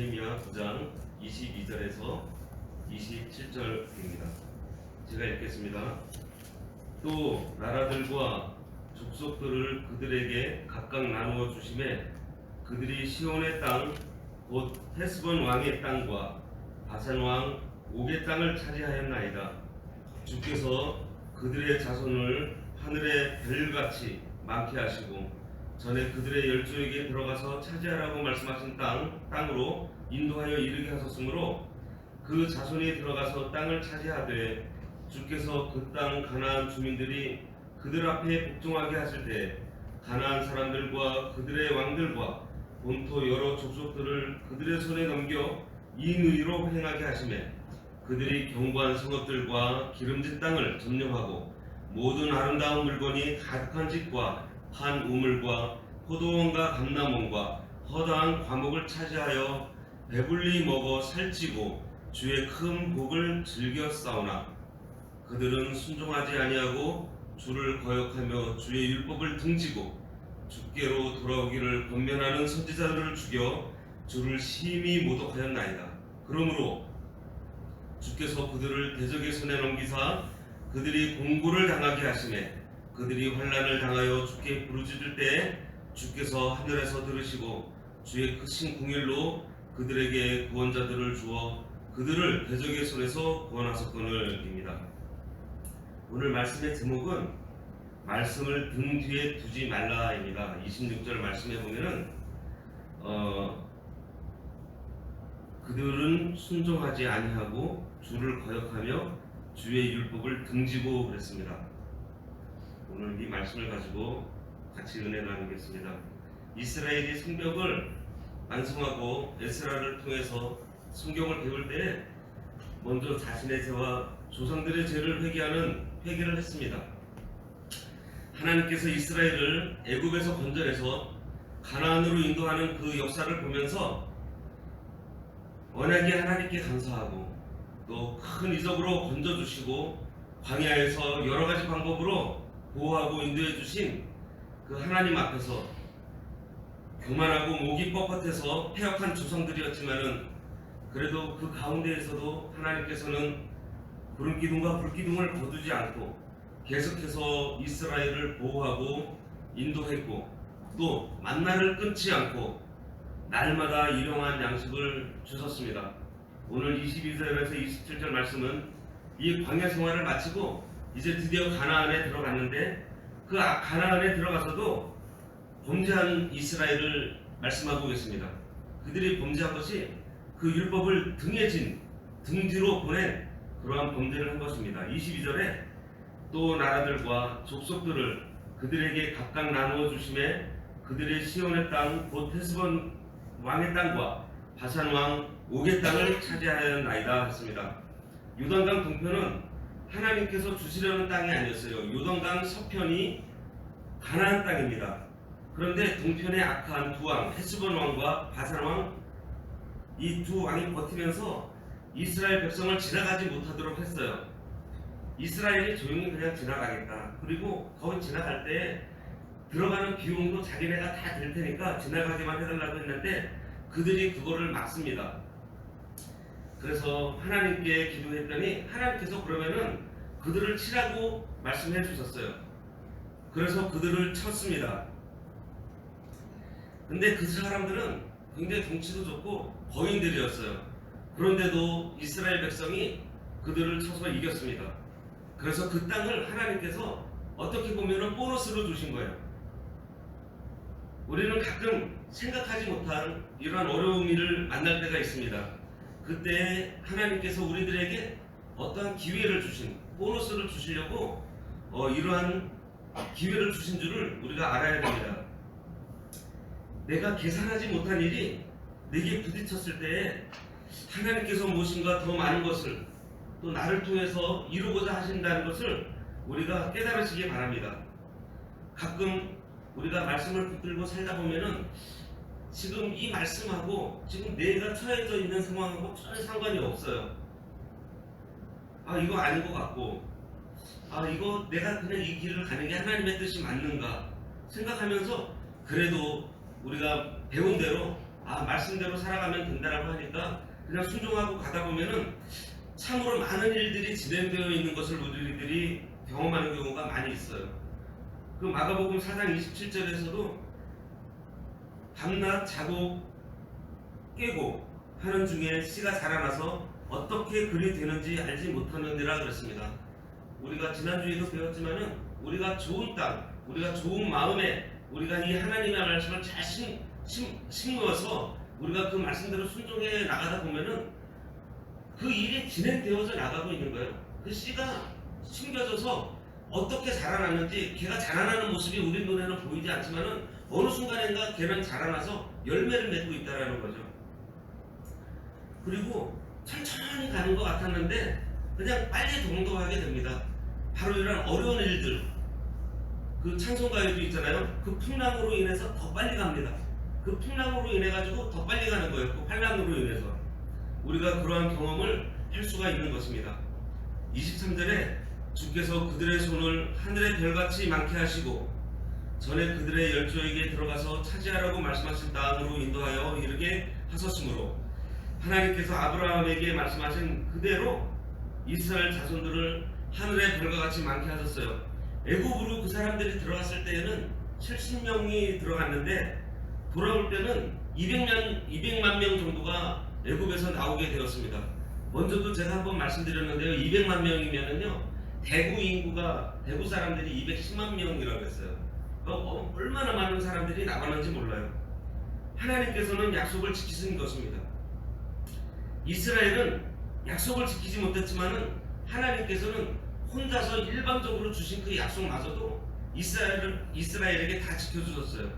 느헤미야 9장 22절에서 27절입니다. 제가 읽겠습니다. 또 나라들과 족속들을 그들에게 각각 나누어 주심에 그들이 시온의 땅 곧 헤스본 왕의 땅과 바산 왕 옥의 땅을 차지하였나이다. 주께서 그들의 자손을 하늘의 별같이 많게 하시고 전에 그들의 열조에게 들어가서 차지하라고 말씀하신 땅 땅으로 인도하여 이르게 하셨으므로 그 자손이 들어가서 땅을 차지하되 주께서 그 땅 가나안 주민들이 그들 앞에 복종하게 하실 때 가나안 사람들과 그들의 왕들과 본토 여러 족속들을 그들의 손에 넘겨 인의로 행하게 하심에 그들이 견고한 성읍들과 기름진 땅을 점령하고 모든 아름다운 물건이 가득한 집과 한 우물과 포도원과 감남원과 허다한 과목을 차지하여 배불리 먹어 살찌고 주의 큰 복을 즐겨 싸우나 그들은 순종하지 아니하고 주를 거역하며 주의 율법을 등지고 주께로 돌아오기를 권면하는 선지자들을 죽여 주를 심히 모독하였나이다. 그러므로 주께서 그들을 대적의 손에 넘기사 그들이 공고를 당하게 하심에 그들이 환란을 당하여 주께 부르짖을 때 주께서 하늘에서 들으시고 주의 크신 궁일로 그들에게 구원자들을 주어 그들을 대적의 손에서 구원하셨거늘 입니다. 오늘 말씀의 제목은 말씀을 등 뒤에 두지 말라입니다. 26절 말씀에 보면은 어, 그들은 순종하지 아니하고 주를 거역하며 주의 율법을 등지고 그랬습니다. 오늘 이 말씀을 가지고 같이 은혜 나누겠습니다. 이스라엘이 성벽을 완성하고 에스라를 통해서 성경을 배울 때 먼저 자신의 죄와 조상들의 죄를 회개하는 회개를 했습니다. 하나님께서 이스라엘을 애굽에서 건져내서 가나안으로 인도하는 그 역사를 보면서 언약의 하나님께 감사하고 또 큰 이적으로 건져주시고 광야에서 여러 가지 방법으로 보호하고 인도해 주신 그 하나님 앞에서 교만하고 목이 뻣뻣해서 폐역한 조상들이었지만은 그래도 그 가운데에서도 하나님께서는 구름 기둥과 불 기둥을 거두지 않고 계속해서 이스라엘을 보호하고 인도했고 또 만나를 끊지 않고 날마다 일용한 양식을 주셨습니다. 오늘 22절에서 27절 말씀은 이 광야 생활을 마치고 이제 드디어 가나안에 들어갔는데 그 아- 가나안에 들어가서도 범죄한 이스라엘을 말씀하고 계십니다. 그들이 범죄한 것이 그 율법을 등에 진 등지로 보낸 그러한 범죄를 한 것입니다. 22절에 또 나라들과 족속들을 그들에게 각각 나누어 주심에 그들의 시온의 땅 곧 헤스본 왕의 땅과 바산 왕 옥의 땅을 차지하였나이다 했습니다. 요단강 동편은 하나님께서 주시려는 땅이 아니었어요. 요단강 서편이 가나안 땅입니다. 그런데 동편의 악한 두 왕, 헤스본 왕과 바산 왕 이 두 왕이 버티면서 이스라엘 백성을 지나가지 못하도록 했어요. 이스라엘이 조용히 그냥 지나가겠다. 그리고 거기 지나갈 때 들어가는 비용도 자기네가 다될 테니까 지나가기만 해달라고 했는데 그들이 그거를 막습니다. 그래서 하나님께 기도했더니 하나님께서 그러면은 그들을 치라고 말씀해 주셨어요. 그래서 그들을 쳤습니다. 근데 그 사람들은 굉장히 덩치도 좋고 거인들이었어요. 그런데도 이스라엘 백성이 그들을 쳐서 이겼습니다. 그래서 그 땅을 하나님께서 어떻게 보면은 보너스로 주신 거예요. 우리는 가끔 생각하지 못한 이러한 어려운 일을 만날 때가 있습니다. 그때 하나님께서 우리들에게 어떠한 기회를 주신 보너스를 주시려고 어, 이러한 기회를 주신 줄을 우리가 알아야 됩니다. 내가 계산하지 못한 일이 내게 부딪혔을 때에 하나님께서 무엇인가 더 많은 것을 또 나를 통해서 이루고자 하신다는 것을 우리가 깨달으시기 바랍니다. 가끔 우리가 말씀을 붙들고 살다 보면은 지금 이 말씀하고 지금 내가 처해져 있는 상황하고 전혀 상관이 없어요. 아 이거 아닌 것 같고 아 이거 내가 그냥 이 길을 가는 게 하나님의 뜻이 맞는가 생각하면서 그래도 우리가 배운 대로 아 말씀대로 살아가면 된다라고 하니까 그냥 순종하고 가다 보면은 참으로 많은 일들이 진행되어 있는 것을 우리들이 경험하는 경우가 많이 있어요. 그 마가복음 4장 27절에서도 밤낮 자고 깨고 하는 중에 씨가 자라나서 어떻게 그리 되는지 알지 못하느니라 그랬습니다. 우리가 지난주에도 배웠지만은 우리가 좋은 땅, 우리가 좋은 마음에 우리가 이 하나님의 말씀을 잘 심, 심, 심어서 우리가 그 말씀대로 순종해 나가다 보면은 그 일이 진행되어져 나가고 있는 거예요. 그 씨가 심겨져서 어떻게 자라나는지 걔가 자라나는 모습이 우리 눈에는 보이지 않지만은 어느 순간인가 걔는 자라나서 열매를 맺고 있다라는 거죠. 그리고 천천히 가는 것 같았는데 그냥 빨리 동도하게 됩니다. 바로 이런 어려운 일들 그 찬송가에도 있잖아요. 그 풍랑으로 인해서 더 빨리 갑니다. 그 풍랑으로 인해 가지고 더 빨리 가는 거예요. 그 환란으로 인해서 우리가 그러한 경험을 할 수가 있는 것입니다. 23절에 주께서 그들의 손을 하늘의 별같이 많게 하시고 전에 그들의 열조에게 들어가서 차지하라고 말씀하신 다음으로 인도하여 이르게 하셨으므로 하나님께서 아브라함에게 말씀하신 그대로 이스라엘 자손들을 하늘의 별과 같이 많게 하셨어요. 애굽으로 그 사람들이 들어갔을 때에는 70명이 들어갔는데 돌아올 때는 200만 200만 명 정도가 애굽에서 나오게 되었습니다. 먼저도 제가 한번 말씀드렸는데요. 200만 명이면은요. 대구 인구가 대구 사람들이 210만 명이라고 했어요. 어, 어, 얼마나 많은 사람들이 나가는지 몰라요. 하나님께서는 약속을 지키신 것입니다. 이스라엘은 약속을 지키지 못했지만은 하나님께서는 혼자서 일방적으로 주신 그 약속마저도 이스라엘을 이스라엘에게 다 지켜주셨어요.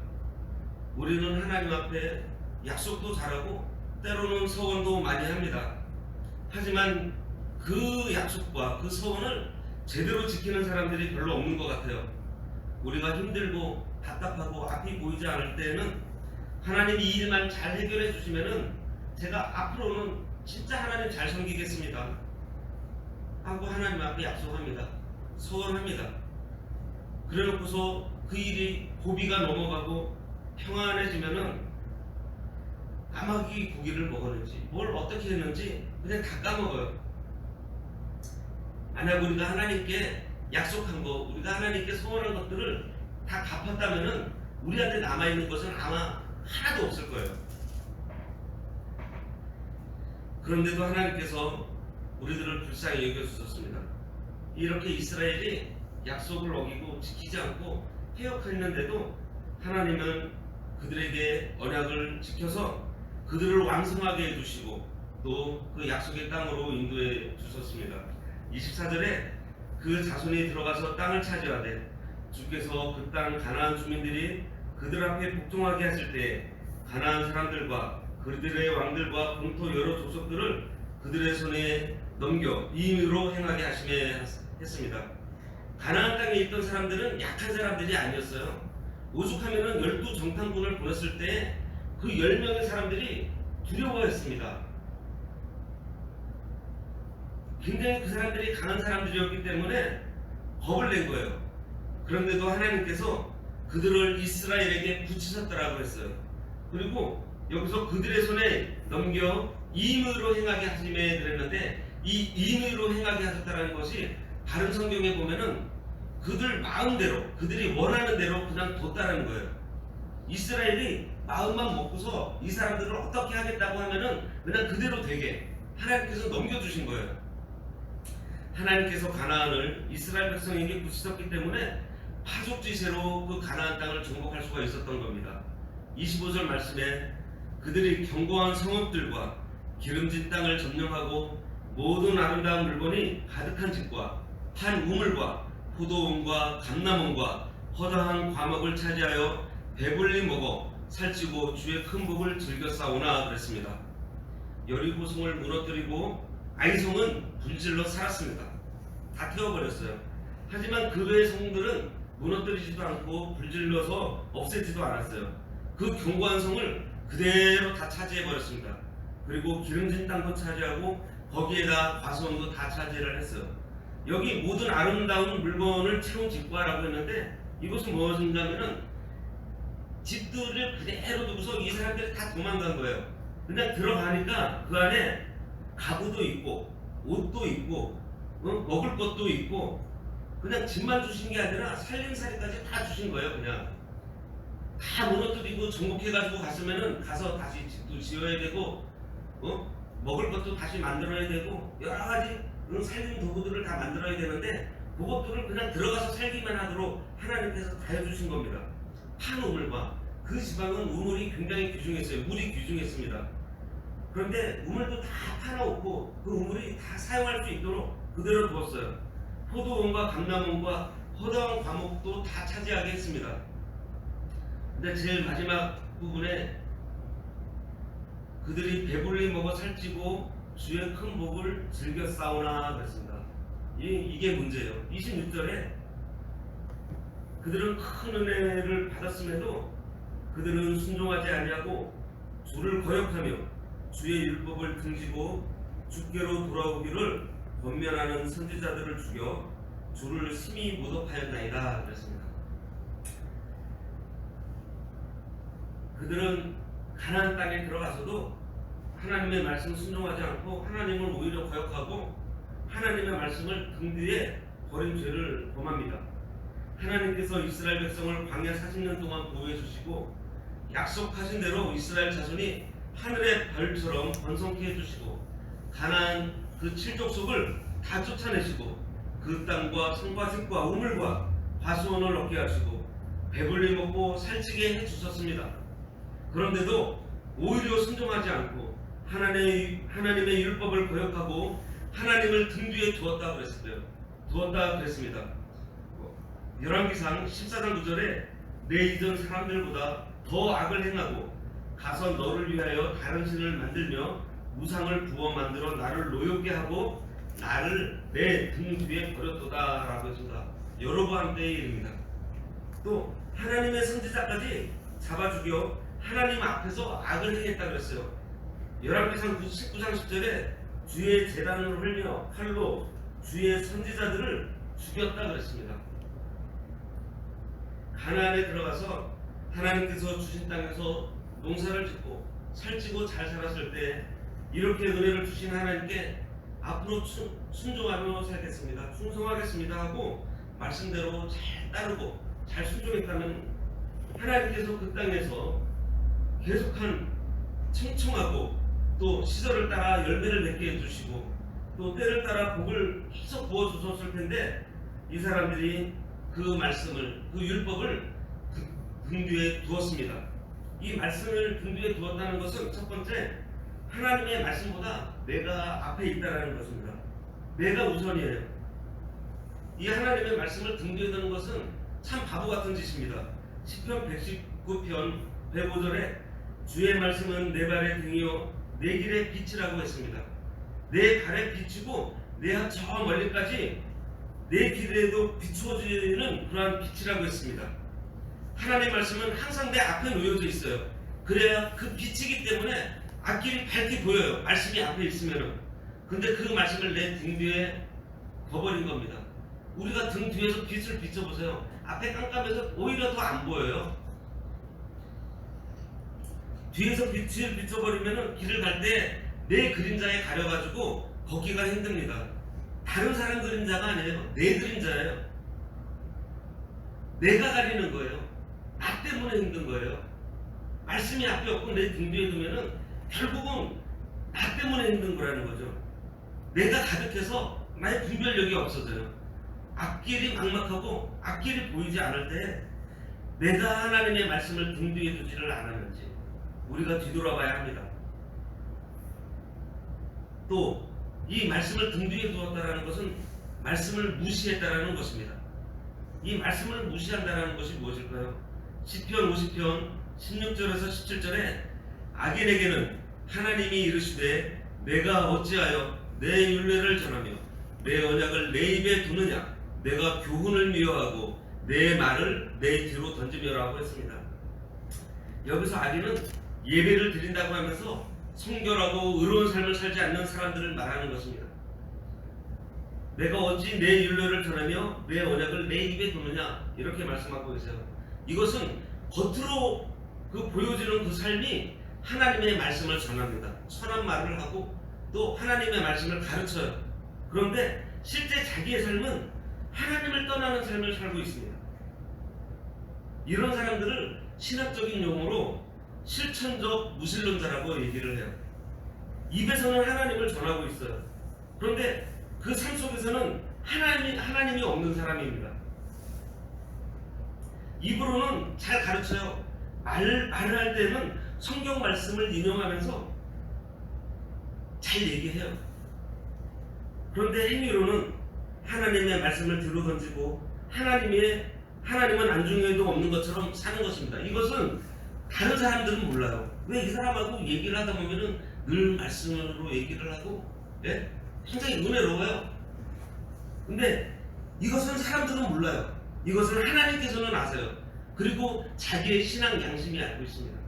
우리는 하나님 앞에 약속도 잘하고 때로는 서원도 많이 합니다. 하지만 그 약속과 그 서원을 제대로 지키는 사람들이 별로 없는 것 같아요. 우리가 힘들고 답답하고 앞이 보이지 않을 때에는 하나님이 이 일만 잘 해결해 주시면은 제가 앞으로는 진짜 하나님 잘 섬기겠습니다. 하고 하나님 앞에 약속합니다. 소원합니다. 그래 놓고서 그 일이 고비가 넘어가고 평안해지면은 까마귀 고기를 먹었는지 뭘 어떻게 했는지 그냥 다 까먹어요. 만약 우리가 하나님께 약속한 거, 우리가 하나님께 소원한 것들을 다 갚았다면은 우리한테 남아있는 것은 아마 하나도 없을 거예요. 그런데도 하나님께서 우리들을 불쌍히 여겨주셨습니다. 이렇게 이스라엘이 약속을 어기고 지키지 않고 해역했는데도 하나님은 그들에게 언약을 지켜서 그들을 왕성하게 해주시고 또 그 약속의 땅으로 인도해 주셨습니다. 24절에 그 자손이 들어가서 땅을 차지하되 주께서 그 땅 가나안 주민들이 그들 앞에 복종하게 하실 때 가나안 사람들과 그들의 왕들과 본토 여러 족속들을 그들의 손에 넘겨 임의로 행하게 하심에 했습니다. 가나안 땅에 있던 사람들은 약한 사람들이 아니었어요. 오죽하면은 열두 정탐군을 보냈을 때 그 열 명의 사람들이 두려워했습니다. 굉장히 그 사람들이 강한 사람들이었기 때문에 겁을 낸 거예요. 그런데도 하나님께서 그들을 이스라엘에게 붙이셨더라고 했어요. 그리고 여기서 그들의 손에 넘겨 임의로 행하게 하심에 그랬는데 이 임의로 행하게 하셨다는 것이 다른 성경에 보면은 그들 마음대로 그들이 원하는 대로 그냥 뒀다는 거예요. 이스라엘이 마음만 먹고서 이 사람들을 어떻게 하겠다고 하면은 그냥 그대로 되게 하나님께서 넘겨주신 거예요. 하나님께서 가나안을 이스라엘 백성에게 붙이셨기 때문에 파족지세로 그 가나안 땅을 정복할 수가 있었던 겁니다. 25절 말씀에 그들이 견고한 성읍들과 기름진 땅을 점령하고 모든 아름다운 물건이 가득한 집과 한 우물과 포도원과 감남원과 허다한 과목을 차지하여 배불리 먹어 살찌고 주의 큰 복을 즐겨 싸우나 그랬습니다. 여리고성을 무너뜨리고 아이성은 불질러 살았습니다. 다 태워버렸어요. 하지만 그 외의 성들은 무너뜨리지도 않고 불질러서 없애지도 않았어요. 그 견고한 성을 그대로 다 차지해버렸습니다. 그리고 기름진 땅도 차지하고 거기에다 과수원도 다 차지를 했어요. 여기 모든 아름다운 물건을 채운 집과라고 했는데 이것은 무엇인가면은 집들을 그대로 두고서 이 사람들이 다 도망간 거예요. 그냥 들어가니까 그 안에 가구도 있고 옷도 있고 어? 먹을 것도 있고 그냥 집만 주신 게 아니라 살림살이까지 다 주신 거예요. 그냥 다 무너뜨리고 정복해가지고 갔으면은 가서 다시 집도 지어야 되고 어? 먹을 것도 다시 만들어야 되고 여러 가지 그런 살림 도구들을 다 만들어야 되는데 그것들을 그냥 들어가서 살기만 하도록 하나님께서 다 해주신 겁니다. 한 우물과 그 지방은 우물이 굉장히 귀중했어요. 물이 귀중했습니다. 그런데 우물도 다 파놓고 그 우물이 다 사용할 수 있도록 그대로 두었어요. 포도원과 감남원과 허다한 과목도 다 차지하게 했습니다. 근데 제일 마지막 부분에 그들이 배불리 먹어 살찌고 주의 큰 복을 즐겨 싸우나 그랬습니다. 이, 이게 문제예요. 26절에 그들은 큰 은혜를 받았음에도 그들은 순종하지 아니하고 주를 거역하며 주의 율법을 등지고 주께로 돌아오기를 권면하는 선지자들을 죽여 주를 심히 모독하였나이다 그랬습니다. 그들은 가나안 땅에 들어가서도 하나님의 말씀 순종하지 않고 하나님을 오히려 거역하고 하나님의 말씀을 등 뒤에 버린 죄를 범합니다. 하나님께서 이스라엘 백성을 광야 40년 동안 보호해 주시고 약속하신 대로 이스라엘 자손이 하늘의 별처럼 번성케 해주시고 가나안 그 칠족속을 다 쫓아내시고 그 땅과 성과식과 우물과 과수원을 얻게 하시고 배불리 먹고 살찌게 해주셨습니다. 그런데도 오히려 순종하지 않고 하나님의, 하나님의 율법을 거역하고 하나님을 등 뒤에 두었다 그랬어요. 두었다 그랬습니다. 열왕기상 14장 9절에 내 이전 사람들보다 더 악을 행하고 가서 너를 위하여 다른 신을 만들며 우상을 부어 만들어 나를 노엽게 하고 나를 내 등 뒤에 버렸도다라고 했습니다. 여로보암 때의 일입니다. 또 하나님의 선지자까지 잡아 죽여 하나님 앞에서 악을 행했다 그랬어요. 열왕기상 19장 10절에 주의 재단을 흘며 칼로 주의 선지자들을 죽였다 그랬습니다. 가나안에 들어가서 하나님께서 주신 땅에서 농사를 짓고 살찌고 잘 살았을 때 이렇게 은혜를 주신 하나님께 앞으로 순, 순종하며 살겠습니다. 충성하겠습니다 하고 말씀대로 잘 따르고 잘 순종했다면 하나님께서 그 땅에서 계속한 청청하고 또 시절을 따라 열매를 맺게 해주시고 또 때를 따라 복을 계속 부어주셨을 텐데 이 사람들이 그 말씀을 그 율법을 그- 등 뒤에 두었습니다. 이 말씀을 등 뒤에 두었다는 것은 첫 번째 하나님의 말씀보다 내가 앞에 있다라는 것입니다. 내가 우선이에요. 이 하나님의 말씀을 등 뒤에 두는 것은 참 바보 같은 짓입니다. 시편 119편 105절에 주의 말씀은 내 발의 등이요 내 길의 빛이라고 했습니다. 내 발에 비치고 내 저 멀리까지 내 길에도 비추어지는 그러한 빛이라고 했습니다. 하나님의 말씀은 항상 내 앞에 놓여져 있어요. 그래야 그 빛이기 때문에 앞길이 밝게 보여요. 말씀이 앞에 있으면은. 근데 그 말씀을 내 등 뒤에 거버린 겁니다. 우리가 등 뒤에서 빛을 비춰보세요. 앞에 깜깜해서 오히려 더 안 보여요. 뒤에서 빛을 비춰버리면 길을 갈 때 내 그림자에 가려가지고 걷기가 힘듭니다. 다른 사람 그림자가 아니에요. 내 그림자예요. 내가 가리는 거예요. 나 때문에 힘든 거예요. 말씀이 앞에 없고 내 등 뒤에 두면은 결국은 나 때문에 힘든 거라는 거죠. 내가 가득해서 나의 분별력이 없어져요. 앞길이 막막하고 앞길이 보이지 않을 때 내가 하나님의 말씀을 등 뒤에 두지를 않았는지 우리가 뒤돌아봐야 합니다. 또 이 말씀을 등 뒤에 두었다라는 것은 말씀을 무시했다라는 것입니다. 이 말씀을 무시한다라는 것이 무엇일까요? 시편 50편 16절에서 17절에 악인에게는 하나님이 이르시되 내가 어찌하여 내 율례를 전하며 내 언약을 내 입에 두느냐 내가 교훈을 미워하고 내 말을 내 뒤로 던지며라고 했습니다. 여기서 악인은 예배를 드린다고 하면서 성결하고 의로운 삶을 살지 않는 사람들을 말하는 것입니다. 내가 어찌 내 율례를 전하며 내 언약을 내 입에 두느냐 이렇게 말씀하고 계세요. 이것은 겉으로 그 보여지는 그 삶이 하나님의 말씀을 전합니다. 선한 말을 하고 또 하나님의 말씀을 가르쳐요. 그런데 실제 자기의 삶은 하나님을 떠나는 삶을 살고 있습니다. 이런 사람들을 신학적인 용어로 실천적 무신론자라고 얘기를 해요. 입에서는 하나님을 전하고 있어요. 그런데 그 삶 속에서는 하나님이, 하나님이 없는 사람입니다. 입으로는 잘 가르쳐요. 말, 말을 할 때는 성경 말씀을 인용하면서 잘 얘기해요. 그런데 행위로는 하나님의 말씀을 들어 던지고 하나님의 하나님은 안중에도 없는 것처럼 사는 것입니다. 이것은 다른 사람들은 몰라요. 왜 이 사람하고 얘기를 하다 보면은 늘 말씀으로 얘기를 하고, 예? 굉장히 은혜로워요. 근데 이것은 사람들은 몰라요. 이것은 하나님께서는 아세요. 그리고 자기의 신앙 양심이 알고 있습니다.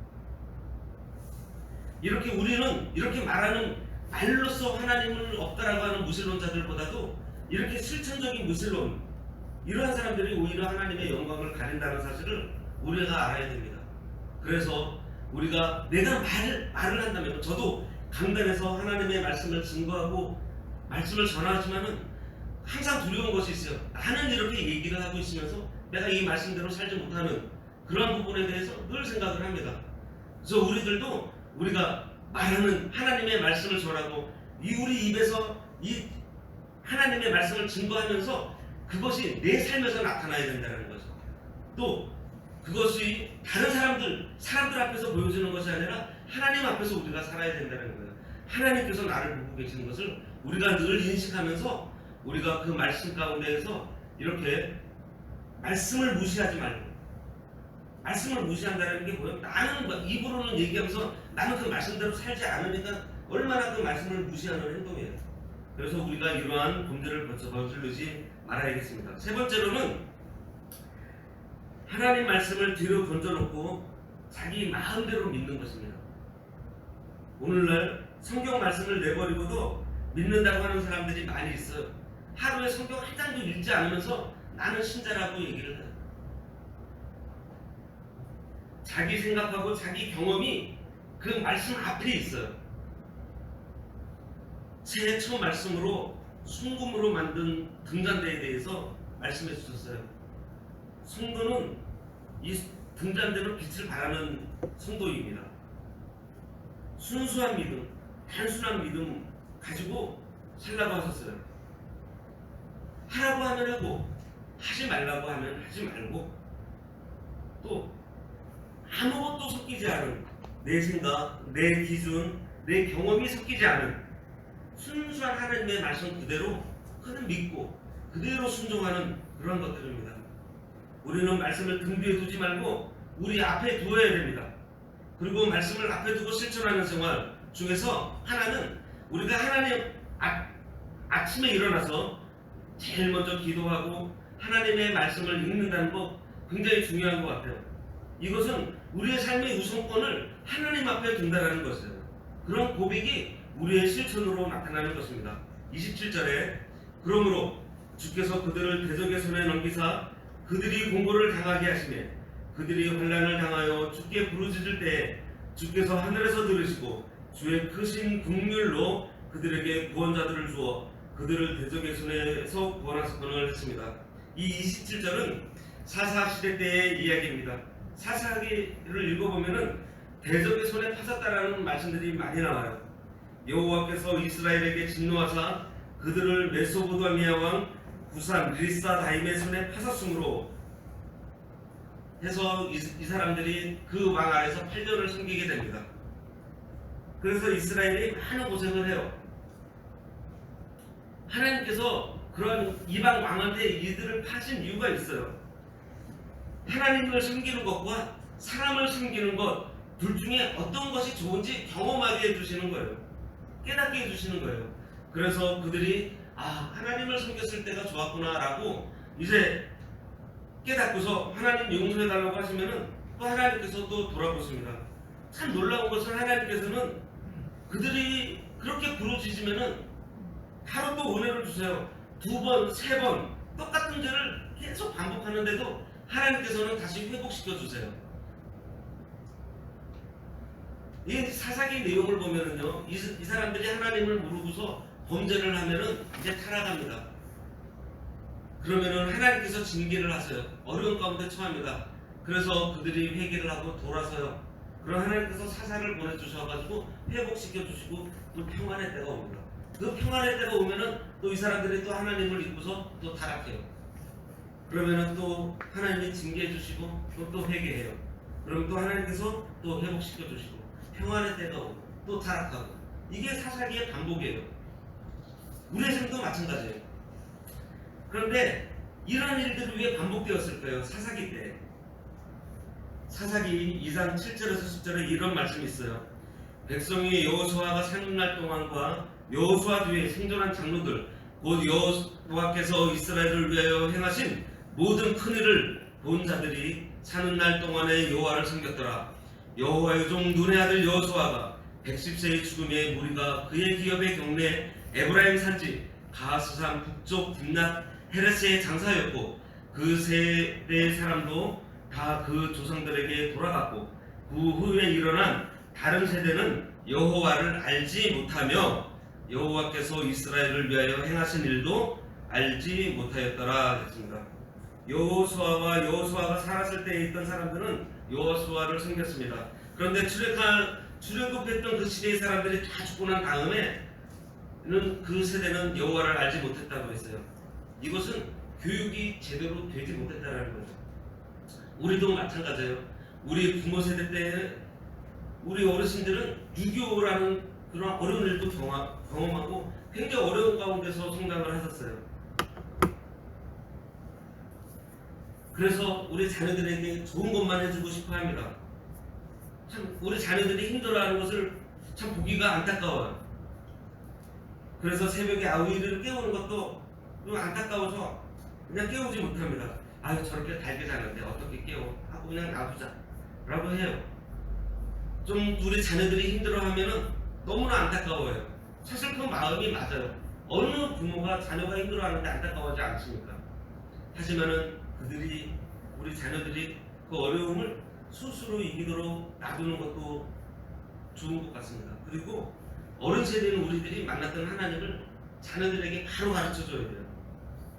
이렇게 우리는 이렇게 말하는 말로써 하나님을 없다라고 하는 무신론자들보다도 이렇게 실천적인 무신론 이러한 사람들이 오히려 하나님의 영광을 가린다는 사실을 우리가 알아야 됩니다. 그래서 우리가 내가 말을 말을 한다면 저도 강단에서 하나님의 말씀을 증거하고 말씀을 전하지만은 항상 두려운 것이 있어요. 나는 이렇게 얘기를 하고 있으면서 내가 이 말씀대로 살지 못하는 그런 부분에 대해서 늘 생각을 합니다. 그래서 우리들도 우리가 말하는 하나님의 말씀을 전하고 이 우리 입에서 이 하나님의 말씀을 증거하면서 그것이 내 삶에서 나타나야 된다는 거죠. 또 그것이 다른 사람들 사람들 앞에서 보여주는 것이 아니라 하나님 앞에서 우리가 살아야 된다는 거예요. 하나님께서 나를 보고 계시는 것을 우리가 늘 인식하면서 우리가 그 말씀 가운데에서 이렇게 말씀을 무시하지 말고 말씀을 무시한다는 게 뭐예요? 나는 막 입으로는 얘기하면서 나는 그 말씀대로 살지 않으니까 얼마나 그 말씀을 무시하는 행동이에요. 그래서 우리가 이러한 범죄를 거쳐 저지르지 말아야겠습니다. 세 번째로는 하나님 말씀을 뒤로 던져놓고 자기 마음대로 믿는 것입니다. 오늘날 성경 말씀을 내버리고도 믿는다고 하는 사람들이 많이 있어요. 하루에 성경 한 장도 읽지 않으면서 나는 신자라고 얘기를 해요. 자기 생각하고 자기 경험이 그 말씀 앞에 있어요. 새해 첫 말씀으로 순금으로 만든 등잔대에 대해서 말씀해 주셨어요. 성도는 이 등잔대로 빛을 발하는 성도입니다. 순수한 믿음, 단순한 믿음 가지고 살라고 하셨어요. 하라고 하면 하고 하지 말라고 하면 하지 말고 또 아무것도 섞이지 않은 내 생각, 내 기준, 내 경험이 섞이지 않은 순수한 하나님의 말씀 그대로 그는 믿고 그대로 순종하는 그런 것들입니다. 우리는 말씀을 등 뒤에 두지 말고 우리 앞에 두어야 됩니다. 그리고 말씀을 앞에 두고 실천하는 생활 중에서 하나는 우리가 하나님 아, 아침에 일어나서 제일 먼저 기도하고 하나님의 말씀을 읽는다는 것 굉장히 중요한 것 같아요. 이것은 우리의 삶의 우선권을 하나님 앞에 둔다는 것이에요. 그런 고백이 우리의 실천으로 나타나는 것입니다. 27절에 그러므로 주께서 그들을 대적의 손에 넘기사 그들이 공고를 당하게 하시매 그들이 환란을 당하여 주께 부르짖을 때 주께서 하늘에서 들으시고 주의 크신 국률로 그들에게 구원자들을 주어 그들을 대적의 손에서 구원하셨건을 했습니다. 이 27절은 사사 시대 때의 이야기입니다. 사사기를 읽어보면은 대적의 손에 파졌다라는 말씀들이 많이 나와요. 여호와께서 이스라엘에게 진노하사 그들을 메소보다미아 왕 구산 리사 다임의 손에 파셨으므로 해서 이, 이 사람들이 그 왕 아래서 8년을 섬기게 됩니다. 그래서 이스라엘이 많은 고생을 해요. 하나님께서 그런 이방 왕한테 이들을 파신 이유가 있어요. 하나님을 섬기는 것과 사람을 섬기는 것 둘 중에 어떤 것이 좋은지 경험하게 해주시는 거예요. 깨닫게 해주시는 거예요. 그래서 그들이 아 하나님을 섬겼을 때가 좋았구나라고 이제 깨닫고서 하나님 용서해달라고 하시면은 또 하나님께서 또 돌아보십니다. 참 놀라운 것은 하나님께서는 그들이 그렇게 부르짖으면은 하루 또 은혜를 주세요. 두 번, 세 번 똑같은 죄를 계속 반복하는데도 하나님께서는 다시 회복시켜 주세요. 이 사사기 내용을 보면은요, 이, 이 사람들이 하나님을 모르고서 범죄를 하면은 이제 타락합니다. 그러면은 하나님께서 징계를 하세요. 어려운 가운데 처합니다. 그래서 그들이 회개를 하고 돌아서요. 그럼 하나님께서 사사를 보내주셔가지고 회복시켜 주시고 또 평안의 때가 옵니다. 그 평안의 때가 오면은 또 이 사람들이 또 하나님을 잊고서 또 타락해요. 그러면은 또 하나님이 징계해 주시고 또, 또 회개해요. 그럼 또 하나님께서 또 회복시켜 주시고 평안의 때가 오고 또 타락하고 이게 사사기의 반복이에요. 우리의 삶도 마찬가지예요. 그런데 이런 일들이 왜 반복되었을까요? 사사기 때. 사사기 2장 7절에서 10절에 이런 말씀이 있어요. 백성이 여호수아가 사는 날 동안과 여호수아 뒤에 생존한 장로들 곧 여호수아께서 이스라엘을 위하여 행하신 모든 큰 일을 본 자들이 사는 날 동안에 여호와를 섬겼더라. 여호와의 종 눈의 아들 여호수아가 110세의 죽음에 무리가 그의 기업의 경내 에브라임 산지 가스산 북쪽 딥낫 헤레스의 장사였고 그 세대 사람도 다 그 조상들에게 돌아갔고 그 후에 일어난 다른 세대는 여호와를 알지 못하며 여호와께서 이스라엘을 위하여 행하신 일도 알지 못하였더라 했습니다. 여호수아와 여호수아가 살았을 때에 있던 사람들은 여호수아를 섬겼습니다. 그런데 출애굽한 출애굽했던 그 시대의 사람들이 다 죽고 난 다음에는 그 세대는 여호와를 알지 못했다고 했어요. 이것은 교육이 제대로 되지 못했다는 거죠. 우리도 마찬가지예요. 우리 부모 세대 때 우리 어르신들은 유교라는 그런 어려운 일도 경험, 경험하고 굉장히 어려운 가운데서 성장을 하셨어요. 그래서 우리 자녀들에게 좋은 것만 해주고 싶어 합니다. 참 우리 자녀들이 힘들어하는 것을 참 보기가 안타까워요. 그래서 새벽에 아우이를 깨우는 것도 좀 안타까워서 그냥 깨우지 못합니다. 아유 저렇게 달게 자는데 어떻게 깨워? 하고 그냥 놔두자 라고 해요. 좀 우리 자녀들이 힘들어하면은 너무나 안타까워요. 사실 그 마음이 맞아요. 어느 부모가 자녀가 힘들어하는데 안타까워하지 않습니까? 하지만은 그들이 우리 자녀들이 그 어려움을 스스로 이기도록 놔두는 것도 좋은 것 같습니다. 그리고 어른 세대는 우리들이 만났던 하나님을 자녀들에게 바로 가르쳐 줘야 돼요.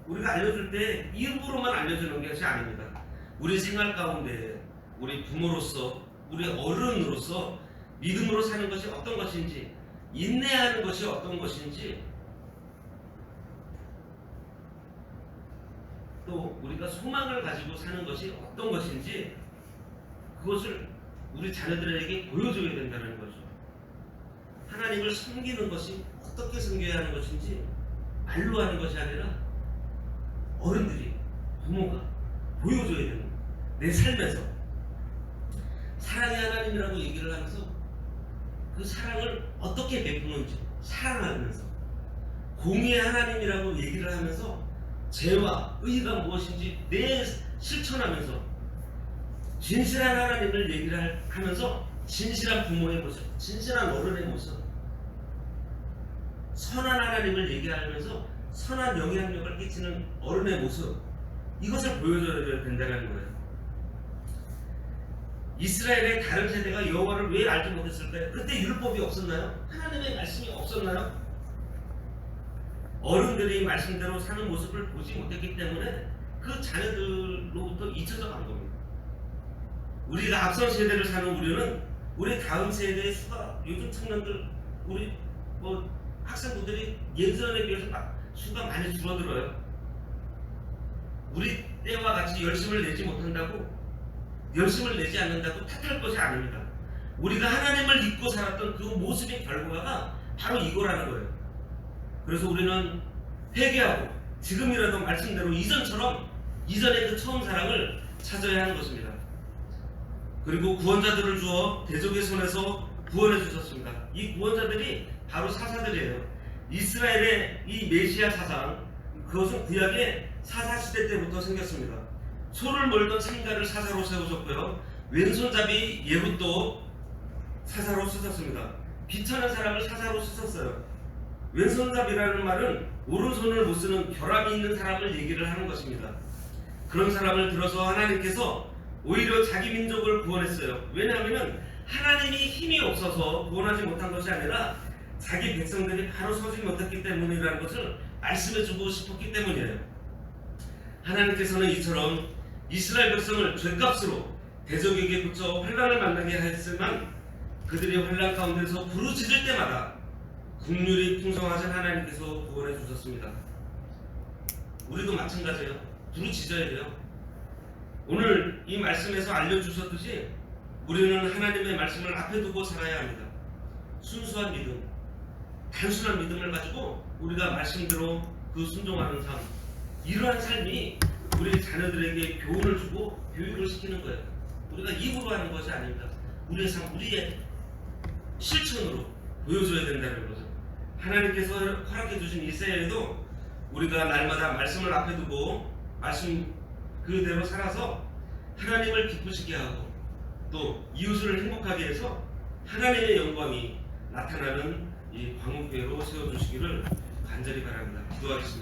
우리가 알려줄 때 일부러만 알려주는 것이 아닙니다. 우리 생활 가운데 우리 부모로서 우리 어른으로서 믿음으로 사는 것이 어떤 것인지 인내하는 것이 어떤 것인지 또 우리가 소망을 가지고 사는 것이 어떤 것인지 그것을 우리 자녀들에게 보여줘야 된다는 거죠. 하나님을 섬기는 것이 어떻게 섬겨야 하는 것인지 말로 하는 것이 아니라 어른들이 부모가 보여줘야 되는. 내 삶에서 사랑의 하나님이라고 얘기를 하면서 그 사랑을 어떻게 베푸는지 사랑하면서 공의의 하나님이라고 얘기를 하면서 죄와 의가 무엇인지 내 실천하면서 진실한 하나님을 얘기를 할- 하면서 진실한 부모의 모습, 진실한 어른의 모습, 선한 하나님을 얘기하면서 선한 영향력을 끼치는 어른의 모습 이것을 보여줘야 된다는 거예요. 이스라엘의 다른 세대가 여호와를 왜 알지 못했을까요? 그때 율법이 없었나요? 하나님의 말씀이 없었나요? 어른들이 말씀대로 사는 모습을 보지 못했기 때문에 그 자녀들로부터 잊혀져 간 겁니다. 우리가 앞선 세대를 사는 우리는 우리 다음 세대의 수가 요즘 청년들 우리 뭐 학생분들이 예전에 비해서 막 수가 많이 줄어들어요. 우리 때와 같이 열심을 내지 못한다고 열심을 내지 않는다고 탓할 것이 아닙니다. 우리가 하나님을 잊고 살았던 그 모습의 결과가 바로 이거라는 거예요. 그래서 우리는 회개하고 지금이라도 말씀대로 이전처럼 이전의 그 처음 사랑을 찾아야 하는 것입니다. 그리고 구원자들을 주어 대적의 손에서 구원해 주셨습니다. 이 구원자들이 바로 사사들이에요. 이스라엘의 이 메시아 사상 그것은 구약의 사사 시대 때부터 생겼습니다. 소를 몰던 상가를 사사로 세우셨고요. 왼손잡이 예훗도 사사로 쓰셨습니다. 비천한 사람을 사사로 쓰셨어요. 왼손잡이라는 말은 오른손을 못 쓰는 결함이 있는 사람을 얘기를 하는 것입니다. 그런 사람을 들어서 하나님께서 오히려 자기 민족을 구원했어요. 왜냐하면 하나님이 힘이 없어서 구원하지 못한 것이 아니라 자기 백성들이 바로 서지 못했기 때문이라는 것을 말씀해주고 싶었기 때문이에요. 하나님께서는 이처럼 이스라엘 백성을 죄값으로 대적에게 붙여 환란을 만나게 하였지만 그들이 환란 가운데서 부르짖을 때마다 국률이 풍성하신 하나님께서 구원해 주셨습니다. 우리도 마찬가지예요. 부르짖어야 돼요. 오늘 이 말씀에서 알려주셨듯이 우리는 하나님의 말씀을 앞에 두고 살아야 합니다. 순수한 믿음, 단순한 믿음을 가지고 우리가 말씀대로 그 순종하는 삶, 이러한 삶이 우리 자녀들에게 교훈을 주고 교육을 시키는 거예요. 우리가 입으로 하는 것이 아닙니다. 우리의 삶, 우리의 실천으로 보여줘야 된다는 거죠. 하나님께서 허락해 주신 이 세례도 우리가 날마다 말씀을 앞에 두고 말씀 그대로 살아서 하나님을 기쁘시게 하고 또 이웃을 행복하게 해서 하나님의 영광이 나타나는 이 광운교회로 세워주시기를 간절히 바랍니다. 기도하겠습니다.